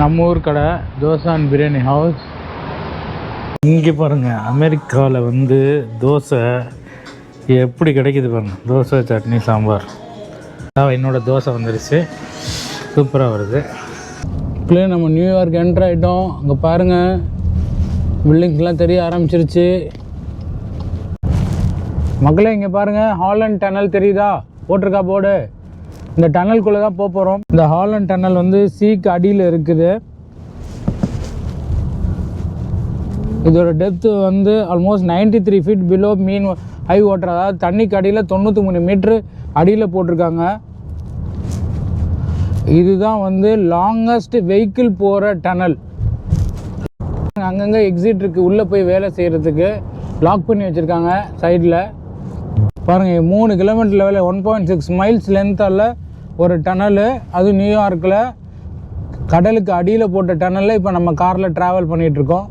நம்ம ஊர் கடை தோசை அண்ட் பிரியாணி ஹவுஸ் இங்கே பாருங்கள் அமெரிக்காவில் வந்து தோசை எப்படி கிடைக்குது பாருங்கள் தோசை சட்னி சாம்பார். என்னோடய தோசை வந்துருச்சு. சூப்பராக வருது. இப்போயே நம்ம நியூயார்க் என்ட்ரு ஆகிட்டோம் அங்கே பாருங்கள் பில்டிங்ஸ்லாம் தெரிய ஆரம்பிச்சிருச்சு. மக்களே இங்கே பாருங்கள் ஹாலண்ட் டனல் தெரியுதா? போட்டிருக்கா போர்டு? இந்த டனல்குள்ளே தான் போக போகிறோம் இந்த ஹாலண்ட் டனல் வந்து சீக்கு அடியில் இருக்குது. இதோட டெப்த்து வந்து almost 93 three feet below mean high water அதாவது தண்ணிக்கு அடியில் தொண்ணூற்றி மூணு மீட்ரு அடியில் போட்டிருக்காங்க. இதுதான் வந்து லாங்கஸ்ட் வெஹிக்கிள் போகிற டனல் அங்கங்கே எக்ஸிட் இருக்குது உள்ளே போய் வேலை செய்கிறதுக்கு லாக் பண்ணி வச்சுருக்காங்க சைடில் பாருங்கள் மூணு கிலோமீட்டர் லெவலில் ஒன் பாயிண்ட் சிக்ஸ் மைல்ஸ் லென்த்தால் ஒரு டனலு அது நியூயார்க்கில் கடலுக்கு அடியில் போட்ட டனலில் இப்போ நம்ம காரில் ட்ராவல் பண்ணிகிட்ருக்கோம்